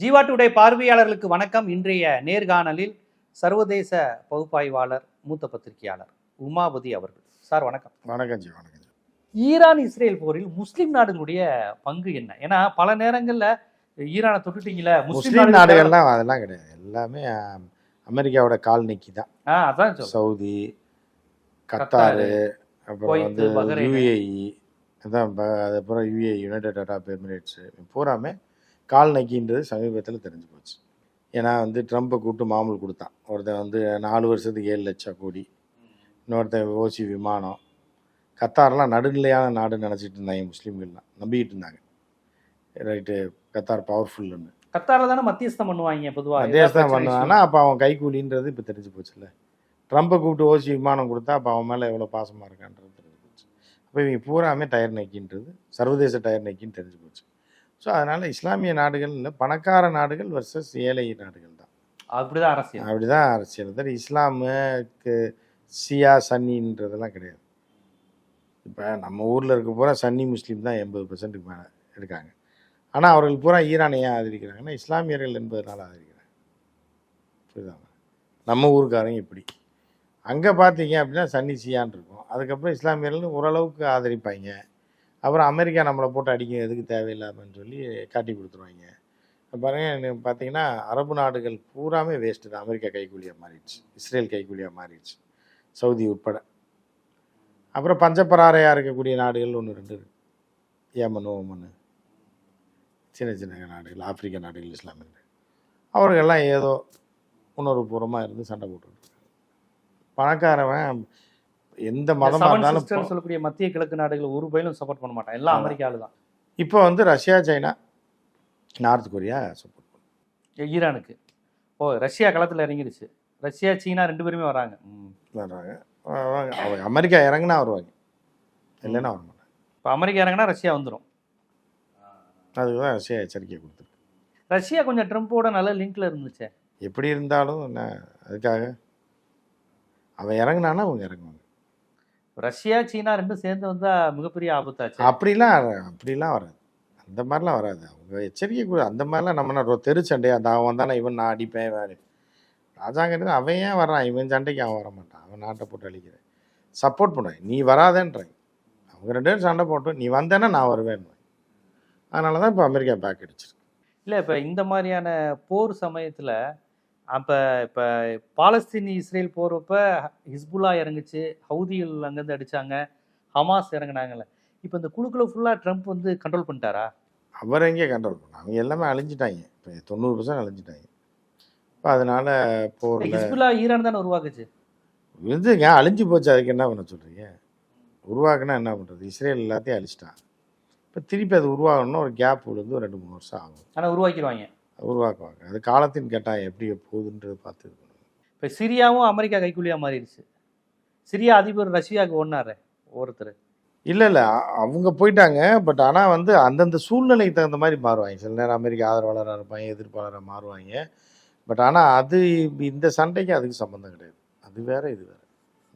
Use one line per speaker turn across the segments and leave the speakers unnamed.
Jeeva today பார்வையாளர்களுக்கு வணக்கம். இன்றைய நேர்காணலில் சர்வதேச பகுப்பாய்வாளர் மூத்த பத்திரிகையாளர் உமாபதி அவர்கள். சார் வணக்கம்.
வணக்கம் ஜி வணக்கம்
ஈரான் இஸ்ரேல் போரில் முஸ்லிம் நாடுகளுடைய பங்கு என்ன? ஏன்னா பல நேரங்கள்ல ஈரானை தொட்டுட்டீங்களே
முஸ்லீம் நாடுகள்லாம் அதெல்லாம் கிடையாது. எல்லாமே அமெரிக்காவோட காலனிக்கு தான்.
அதான்.
சவுதி
கத்தாரு,
அப்புறம் வந்து. யுஏஇ அதான் அதுக்கப்புறம் யுஏ யுனைடெட் அரப் எமிரேட்ஸ் பூராமே கால்நக்கின்றது சமீபத்தில் தெரிஞ்சு போச்சு. ஏன்னா வந்து ட்ரம்ப்பை கூப்பிட்டு மாமூல் கொடுத்தான். ஒருத்தன் வந்து நாலு வருஷத்துக்கு ஏழு லட்சம் கோடி. இன்னொருத்தன் ஓசி விமானம். கத்தார்லாம் நடுநிலையான நாடுன்னு நினச்சிட்டு இருந்தாங்க முஸ்லீம்கள்லாம். நம்பிக்கிட்டு இருந்தாங்க. ரைட்டு கத்தார் பவர்ஃபுல்லுன்னு
கத்தார்ல தானே மத்தியஸ்தம் பண்ணுவாங்க பொதுவா.
அதே
ஏதாவது
தான்
பிரச்சனை
பண்ணாங்கன்னா அப்போ அவன் கைக்கூலின்றது இப்போ தெரிஞ்சு போச்சுல்ல. ட்ரம்ப்பை கூப்பிட்டு ஓசி விமானம் கொடுத்தா அப்போ அவன் மேலே எவ்வளோ பாசமாக இருக்கான்றது தெரிஞ்சு போச்சு. அப்போ இவங்க பூராமே டயர் நக்கின்றது சர்வதேச டயர் நக்கின்னு தெரிஞ்சு போச்சு. ஸோ அதனால் இஸ்லாமிய நாடுகள் இல்லை பணக்கார நாடுகள் வர்சஸ் ஏழை நாடுகள் தான்.
அப்படிதான் அரசியல்.
அப்படிதான் அரசியல். தவிர இஸ்லாமுக்கு சியா சன்னின்றதெல்லாம் கிடையாது. இப்போ நம்ம ஊரில் இருக்க பூரா சன்னி முஸ்லீம் தான் எண்பது பர்சன்ட்டுக்கு மேலே இருக்காங்க. ஆனால் அவர்கள் பூரா ஈரானை ஏன் ஆதரிக்கிறாங்கன்னா இஸ்லாமியர்கள் என்பதனால ஆதரிக்கிறாங்க. புரியுதா? நம்ம ஊருக்காரங்க இப்படி. அங்கே பார்த்தீங்க அப்படின்னா சன்னி சியான்னு இருக்கும். அதுக்கப்புறம் இஸ்லாமியர்கள் ஓரளவுக்கு ஆதரிப்பாங்க. அப்புறம் அமெரிக்கா நம்மளை போட்டு அடிக்க எதுக்கு தேவையில்லாமன்னு சொல்லி காட்டி கொடுத்துருவாங்க. பாருங்க பார்த்தீங்கன்னா அரபு நாடுகள் பூராமே வேஸ்ட்டு தான். அமெரிக்கா கைக்கூலியாக மாறிடுச்சு. இஸ்ரேல் கைக்கூலியாக மாறிடுச்சு. சவுதி உட்பட. அப்புறம் பஞ்சப்பராரையாக இருக்கக்கூடிய நாடுகள் ஒன்று ரெண்டு இருக்கு. Yemen Oman. சின்ன சின்ன நாடுகள் ஆப்பிரிக்க நாடுகள் இஸ்லாமியர்கள். அவர்கள்லாம் ஏதோ உணர்வுபூர்வமாக இருந்து சண்டை போட்டுருக்காங்க பணக்காரவன் எந்த மதமாக இருந்தாலும்
சொல்லக்கூடிய மத்திய கிழக்கு நாடுகள் ஒரு பயிலும் சப்போர்ட் பண்ண மாட்டான் எல்லாம்
ஆமா.
அமெரிக்கால தான்.
இப்போ வந்து Russia China North Korea support
ஈரானுக்கு. ஓ ரஷ்யா களத்துல இறங்கிடுச்சு ரஷ்யா சீனா ரெண்டு பேருமே வராங்க.
அவங்க அமெரிக்கா இறங்குனா வருவாங்க. இல்லைன்னா வர மாட்டாங்க.
இப்போ அமெரிக்கா இறங்கினா ரஷ்யா வந்துடும்
அதுக்கு தான் ரஷ்யா எச்சரிக்கை கொடுத்துருக்கு.
ரஷ்யா கொஞ்சம் ட்ரம்ப்போட நல்ல லிங்க்ல இருந்துச்சே.
எப்படி இருந்தாலும் என்ன அதுக்காக. அவன் இறங்குனானா அவங்க இறங்குவாங்க.
ரஷ்யா சீனா ரெண்டும் சேர்ந்து வந்தா மிகப்பெரிய ஆபத்தாச்சு.
அப்படிலாம் அப்படிலாம் வராது. அந்த மாதிரிலாம் வராது. அவங்க எச்சரிக்கை கொடு அந்த மாதிரிலாம் நம்ம என்ன தெரு சண்டை அந்த அவன் தானே இவன் நான் அடிப்பேன் வேறு ராஜாங்கிறது அவன் ஏன் வரான் இவன் சண்டைக்கு அவன் வர மாட்டான் அவன் நாட்டை போட்டு அழிக்கிறேன் சப்போர்ட் பண்ணுவேன் நீ வராதேன்றாங்க அவங்க ரெண்டு பேரும் சண்டை போட்டோம் நீ வந்தேன்னா நான் வருவேன் அதனால தான் இப்போ அமெரிக்கா பேக் அடிச்சிருக்கு.
இல்ல இப்ப இந்த மாதிரியான போர் சமயத்துல அப்ப இப்ப பாலஸ்தீன் இஸ்ரேல் போறப்ப ஹிஸ்புல்லா இறங்குச்சு ஹவுதிகள் அங்கேருந்து அடிச்சாங்க ஹமாஸ் இறங்குனாங்கல்ல. இப்ப இந்த குழுக்களை ஃபுல்லா ட்ரம்ப் வந்து கண்ட்ரோல் பண்ணிட்டாரா?
அவர் எங்கே கண்ட்ரோல் பண்ண? அவங்க எல்லாமே அழிஞ்சிட்டாங்க. இப்போ தொண்ணூறு பர்சன்ட் அழிஞ்சிட்டாங்க. இப்போ அதனால போரில்
ஹிஸ்புல்லா ஈரான் தானே உருவாக்குச்சு?
இதுங்க அழிஞ்சு போச்சு? அதுக்கு என்ன பண்ண சொல்கிறீங்க உருவாக்குனா என்ன பண்ணுறது இஸ்ரேல் எல்லாத்தையும் அழிச்சிட்டான். இப்போ திருப்பி அது உருவாகணும்னா ஒரு கேப் விழுந்து ஒரு ரெண்டு மூணு வருஷம் ஆகும்.
ஆனா உருவாக்கிடுவாங்க
உருவாக்குவாங்க. அது காலத்தின் கட்டாயம் எப்படி போகுதுன்றது பார்த்து பண்ணணும்.
இப்ப சிரியாவும் அமெரிக்கா கைக்கூலியா மாறிடுச்சு. சிரியா அதிபர் ரஷ்யாவுக்கு ஒன்னாரு ஒருத்தர்.
இல்லை இல்லை. அவங்க போயிட்டாங்க. பட் ஆனால் வந்து அந்தந்த சூழ்நிலைக்கு தகுந்த மாதிரி மாறுவாங்க. சில நேரம் அமெரிக்கா ஆதரவாளராக இருப்பாங்க எதிர்ப்பாளராக மாறுவாங்க. பட் ஆனால் அது இந்த சண்டைக்கு அதுக்கு சம்மந்தம் கிடையாது. அது வேற இது வேற.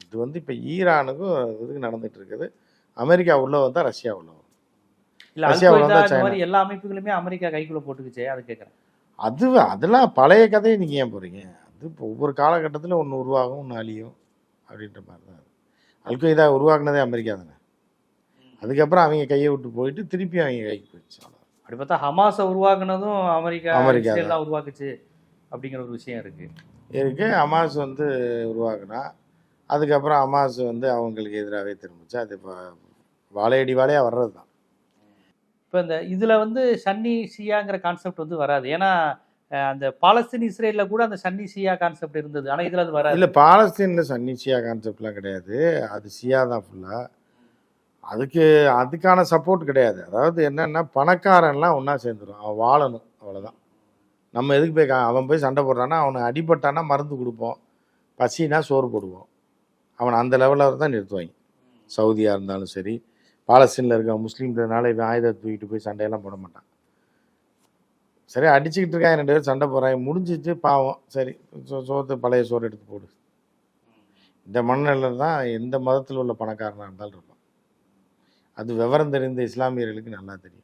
இது வந்து இப்போ ஈரானுக்கும் இதுக்கு நடந்துட்டு இருக்குது. அமெரிக்கா உள்ள வந்தால் ரஷ்யா உள்ள வரும்.
இல்ல
ரஷ்யா.
மாதிரி எல்லா அமைப்புகளுமே அமெரிக்கா கைக்குள்ள போட்டுக்குச்சே அதை கேட்கறேன்
அது அதெல்லாம் பழைய கதையை நீங்கள் ஏன் போகிறீங்க அது இப்போ ஒவ்வொரு காலகட்டத்தில் ஒன்று உருவாகும் ஒன்று அழியும் அப்படின்ற மாதிரி தான். அல்கொய்தா உருவாக்குனதே அமெரிக்கா தானே. அதுக்கப்புறம் அவங்க கையை விட்டு போயிட்டு திருப்பி அவங்க கைக்கு போயிடுச்சு.
அப்படி பார்த்தா ஹமாஸை உருவாக்குனதும் அமெரிக்கா
அமெரிக்கா
தான். உருவாக்குச்சு அப்படிங்கிற ஒரு விஷயம் இருக்கு.
இருக்கு. அமாஸ் வந்து உருவாக்குனா அதுக்கப்புறம் அமாஸ் வந்து அவங்களுக்கு எதிராகவே திரும்பிச்சு. அது இப்போ வாழையடி வாழையாக வர்றது தான்
இப்போ இந்த இதில் வந்து சன்னி ஷியாங்கிற கான்செப்ட் வந்து வராது. ஏன்னா அந்த பாலஸ்தீன் இஸ்ரேலில் கூட அந்த சன்னி ஷியா கான்செப்ட் இருந்தது. ஆனால் இதில் அது வராது.
இல்லை பாலஸ்தீனில் சன்னி சியா கான்செப்ட்லாம் கிடையாது. அது சியா தான் ஃபுல்லாக அதுக்கு அதுக்கான சப்போர்ட் கிடையாது. அதாவது என்னென்னா பணக்காரன்லாம் ஒன்றா சேர்ந்துடும் அவன் வாழணும் அவ்வளோதான் நம்ம எதுக்கு போய் கா- அவன் போய் சண்டை போடுறான்னா அவனுக்கு அடிபட்டானா மருந்து கொடுப்போம். பசினா சோறு போடுவோம். அவனை அந்த லெவலில் தான் நிறுத்துவாங்க. சவுதியாக இருந்தாலும் சரி பாலஸ்தீனில் இருக்க முஸ்லீம்ன்றதுனால இவன் ஆயுதத்தை தூக்கிட்டு போய் சண்டையெல்லாம் போட மாட்டான். சரி அடிச்சுக்கிட்டு இருக்காங்க ரெண்டு பேரும் சண்டை போகிறாங்க முடிஞ்சிச்சு பாவம். சரி சோ- சோத்து பழைய சோறு எடுத்து போடு. இந்த மண்ணில் தான் எந்த மதத்தில் உள்ள பணக்காரனாக இருந்தாலும் இருப்பான். அது விவரம் தெரிந்த இஸ்லாமியர்களுக்கு நல்லா தெரியும்.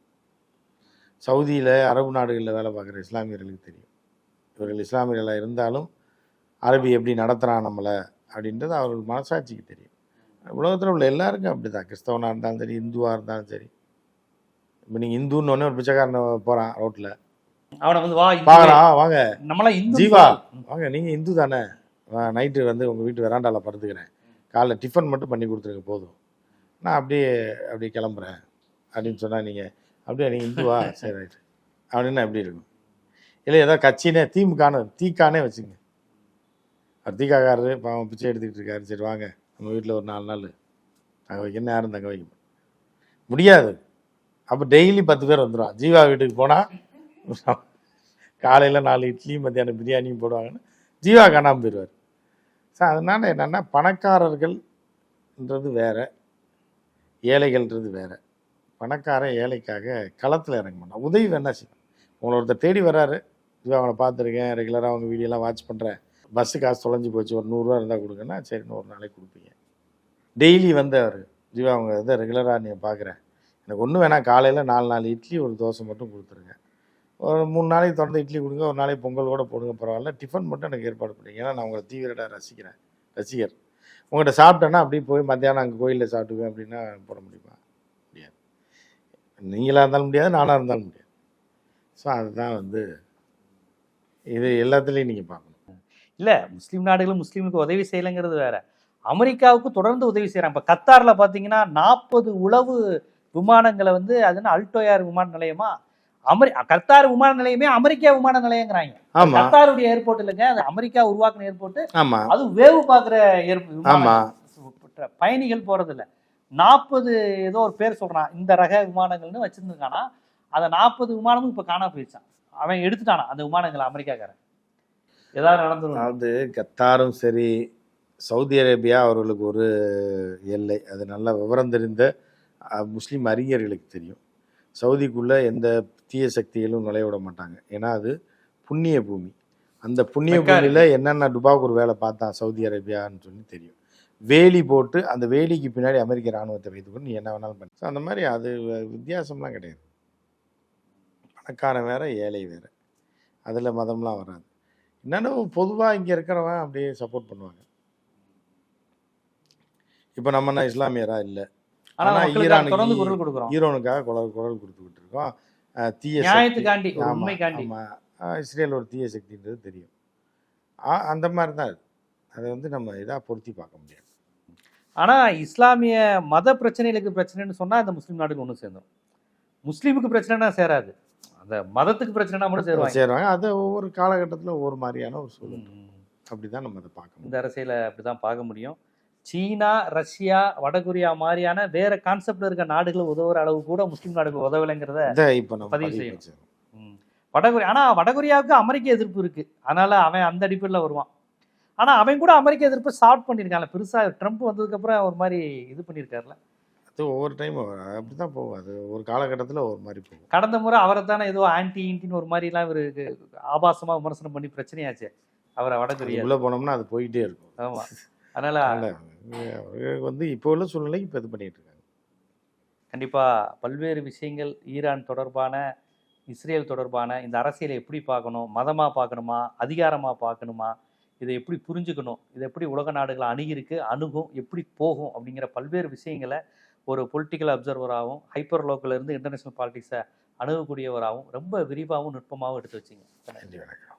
சவுதியில் அரபு நாடுகளில் வேலை பார்க்குற இஸ்லாமியர்களுக்கு தெரியும். இவர்கள் இஸ்லாமியர்களாக இருந்தாலும் அரபி எப்படி நடத்துகிறான் நம்மளை அப்படின்றது அவர்கள் மனசாட்சிக்கு தெரியும். உலகத்தில் உள்ள எல்லாருக்கும் அப்படி தான் கிறிஸ்தவனாக இருந்தாலும் சரி இந்துவாக இருந்தாலும் சரி. இப்போ நீங்கள் இந்துன்னு ஒரு பிச்சைக்காரனை போகிறான் ரோட்டில்
அவனை வந்து வா
பார்க்குறான் வாங்க.
நம்மளாம் இந்து
ஜீவா வாங்க நீங்கள் இந்து தானே. நைட்டு வந்து உங்கள் வீட்டு வெராண்டாவில் படுத்துக்கிறேன். காலைல டிஃபன் மட்டும் பண்ணி கொடுத்துருங்க போதும். நான் அப்படியே அப்படியே கிளம்புறேன். அப்படின்னு சொன்னால் நீங்கள் அப்படியே நீங்கள் இந்துவா? சரி ரைட்டு அப்படின்னா எப்படி இருக்கும்? இல்லை ஏதோ கட்சினே தீமுக்கான தீக்கானே வச்சுங்க. அவர் தீக்காக்காரரு பாவம் பிச்சை எடுத்துக்கிட்டு இருக்காரு. சரி வாங்க. நம்ம வீட்டில் ஒரு நாலு நாள். தங்க வைக்கணும் நேரம் தங்க வைக்க மாட்டோம். முடியாது. அப்போ டெய்லி பத்து பேர் வந்துடும் ஜீவா வீட்டுக்கு போனால் காலையில் நாலு இட்லியும் மத்தியானம் பிரியாணியும் போடுவாங்கன்னு ஜீவா காணாமல் போயிடுவார் ஸோ அதனால் என்னென்னா பணக்காரர்கள்ன்றது வேறு ஏழைகள்ன்றது வேறு. பணக்காரன் ஏழைக்காக களத்தில் இறங்க மாட்டான். உதவி வேணா செய்யணும் உங்களை ஒருத்தர் தேடி வராரு. ஜீவா அவனை பார்த்துருக்கேன் ரெகுலராக அவங்க வீடியோலாம் வாட்ச் பண்ணுறேன் பஸ்ஸு காசு தொலைஞ்சி போச்சு ஒரு நூறுரூவா இருந்தால் கொடுங்கன்னா சரி நூறு நாளைக்கு கொடுப்பீங்க. டெய்லி வந்து அவர் ஜீவா அவங்க வந்து ரெகுலராக நீங்கள் பார்க்குறேன் எனக்கு ஒன்றும் வேணாம் காலையில் நாலு நாலு இட்லி ஒரு தோசை மட்டும் கொடுத்துருங்க. ஒரு மூணு நாளைக்கு தொடர்ந்து இட்லி கொடுங்க ஒரு நாளைக்கு பொங்கல் கூட போடுங்க பரவாயில்ல. டிஃபன் மட்டும் எனக்கு ஏற்பாடு பண்ணுங்க ஏன்னா நான் உங்களை தீவிர ரசிக்கிறேன் ரசிகர். உங்கள்கிட்ட சாப்பிட்டேன்னா அப்படியே போய் மத்தியானம் அங்கே கோயிலில் சாப்பிட்டுக்குவேன் அப்படின்னா போட முடியுமா? முடியாது. நீங்களாக இருந்தாலும் முடியாது நானாக இருந்தாலும் முடியாது. ஸோ அதுதான் வந்து இது எல்லாத்துலேயும் நீங்கள் பார்க்கணும்.
இல்ல முஸ்லீம் நாடுகளும் முஸ்லீமுக்கு உதவி செய்யலைங்கிறது வேற. அமெரிக்காவுக்கு தொடர்ந்து உதவி செய்யறாங்க இப்ப கத்தார்ல பாத்தீங்கன்னா நாற்பது உளவு விமானங்களை வந்து அது என்ன அல்டோயார் விமான நிலையமா? அமெரி கத்தார் விமான நிலையமே அமெரிக்கா விமான நிலையங்கிறாங்க. கத்தாருடைய ஏர்போர்ட் இல்லைங்க அது அமெரிக்கா உருவாக்குன ஏர்போர்ட் அது வேவு பாக்குற ஏர்போர்ட். பயணிகள் போறது இல்ல. நாற்பது ஏதோ ஒரு பேர் சொல்றான் இந்த ரக விமானங்கள்னு வச்சிருந்துருக்கானா? அந்த நாற்பது விமானமும் இப்ப காணா போயிடுச்சான் அவன் எடுத்துட்டானா அந்த விமானங்களை அமெரிக்காக்காரன்? ஏதாவது நடந்துரும்
அதாவது கத்தாரும் சரி சவுதி அரேபியா அவர்களுக்கு ஒரு எல்லை. அது நல்ல விவரம் தெரிந்த முஸ்லிம் அறிஞர்களுக்கு தெரியும். சவுதிக்குள்ளே எந்த தீய சக்திகளும் நுழைய விட மாட்டாங்க. ஏன்னா அது புண்ணிய பூமி. அந்த புண்ணிய பூமியில் என்னென்ன டுபாக்கு ஒரு வேலை பார்த்தான் சவுதி அரேபியான்னு சொல்லி தெரியும். வேலி போட்டு அந்த வேலிக்கு பின்னாடி அமெரிக்க இராணுவத்தை வைத்துக்கொண்டு நீ என்ன வேணாலும் பண்ணி. அந்த மாதிரி அது வித்தியாசம்லாம் கிடையாது. பணக்காரன் வேற ஏழை வேற. அதில் மதம்லாம் வராது. என்னென்ன பொதுவாக இங்கே இருக்கிறவன் அப்படியே சப்போர்ட் பண்ணுவாங்க. இப்போ நம்ம என்ன இஸ்லாமியரா? இல்லை.
ஆனா
ஆனா
மக்களுக்கு
ஈரானுக்கு
குரல் கொடுக்குறோம்.
ஈரோனுக்காக குரல் குரல் கொடுத்துக்கிட்டு இருக்கோம். தீய
நியாயத்துக்காண்டி ஒரு
ஆமா,
உண்மைக்காண்டி.
ஆமா. அஹ் இஸ்ரேல் ஒரு தீய சக்தின்றது தெரியும். அந்த மாதிரி தான் அது. அதை வந்து நம்ம இதாக பொருத்தி பார்க்க முடியாது.
ஆனா இஸ்லாமிய மத பிரச்சனைகளுக்கு பிரச்சனைன்னு சொன்னா அந்த முஸ்லீம் நாடுக்கு ஒண்ணு சேர்ந்துரும். முஸ்லீமுக்கு பிரச்சனைனா சேராது. அந்த மதத்துக்கு பிரச்சனைனா மட்டும் சேருவாங்க.
சேருவாங்க. அது ஒவ்வொரு காலகட்டத்தில் ஒவ்வொரு மாதிரியான ஒரு சூழல். அப்படி தான் நம்ம அதை பார்க்க முடியும்.
இந்த அரசியலை அப்படிதான் பார்க்க முடியும். சீனா ரஷ்யா வடகொரியா மாதிரியான வேற கான்செப்ட்ல இருக்க நாடுகள் உதவுற அளவு கூட முஸ்லீம் நாடுகள் உதவலைங்கிறத
இப்போ
பதிவு செய்யணும். வடகொரியா ஆனா வடகொரியாவுக்கு அமெரிக்க எதிர்ப்பு இருக்கு. அதனால அவன் அந்த அடிப்படையில் வருவான். ஆனா அவன் கூட அமெரிக்க எதிர்ப்பு ஸ்டார்ட் பண்ணியிருக்கான்ல. பெருசா ட்ரம்ப் வந்ததுக்கு அப்புறம் ஒரு மாதிரி இது பண்ணியிருக்காருல.
ஒவ்வொரு டைம் அப்படி தான் போகும் அது ஒரு காலகட்டத்தில் ஒரு மாதிரி போகும்.
கடந்த முறை அவரை தானே ஏதோ ஆன்டி இன்டின்னு ஒரு மாதிரிலாம் இவருக்கு ஆபாசமா விமர்சனம் பண்ணி பிரச்சனையாச்சு. அவரை வடகொரியா
உள்ளே போனோம்னா அது போயிட்டே இருக்கும்.
ஆமா. அதனால
வந்து இப்போ உள்ள சூழ்நிலைக்கு இப்போ இது பண்ணிட்டு இருக்காங்க
கண்டிப்பா பல்வேறு விஷயங்கள் ஈரான் தொடர்பான இஸ்ரேல் தொடர்பான இந்த அரசியலை எப்படி பார்க்கணும் மதமா பார்க்கணுமா அதிகாரமா பார்க்கணுமா இதை எப்படி புரிஞ்சுக்கணும் இதை எப்படி உலக நாடுகளை அணுகிருக்கு அணுகும் எப்படி போகும் அப்படிங்கிற பல்வேறு விஷயங்களை ஒரு பொலிட்டிக்கல் அப்சர்வராகவும் ஹைப்பர் லோக்கலேருந்து இன்டர்நேஷ்னல் இன்டர்நேஷனல் பாலிட்டிக்ஸை அணுகக்கூடியவராகவும் ரொம்ப விரிவாகவும் நுட்பமாகவும் எடுத்து வச்சிங்க.
நன்றி வணக்கம்.